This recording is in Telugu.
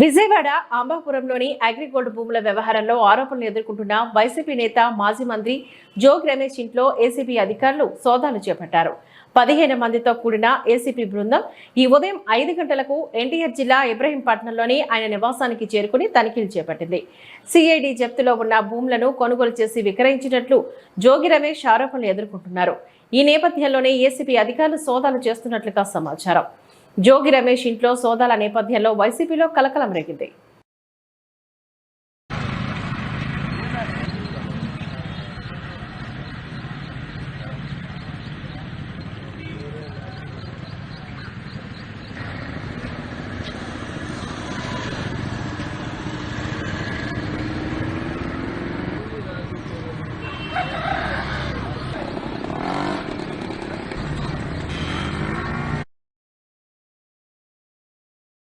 విజయవాడ అంబాపురంలోని అగ్రిగోల్డ్ భూముల వ్యవహారంలో ఆరోపణలు ఎదుర్కొంటున్న వైసీపీ నేత మాజీ మంత్రి జోగ్ రమేష్ ఇంట్లో ఏసీబీ అధికారులు సోదాలు చేపట్టారు. పదిహేను మందితో కూడిన ఏసీపీ బృందం ఈ ఉదయం ఐదు గంటలకు ఎన్టీఆర్ జిల్లా ఇబ్రహీంపట్నంలోని ఆయన నివాసానికి చేరుకుని తనిఖీలు చేపట్టింది. సిఐడి జప్తులో ఉన్న భూములను కొనుగోలు చేసి విక్రయించినట్లు జోగి రమేష్ ఆరోపణలు ఎదుర్కొంటున్నారు. ఈ నేపథ్యంలోనే ఏసీపీ అధికారులు సోదాలు చేస్తున్నట్లుగా సమాచారం. జోగి రమేష్ ఇంట్లో సోదాల నేపథ్యంలో వైసీపీలో కలకలం రేగింది.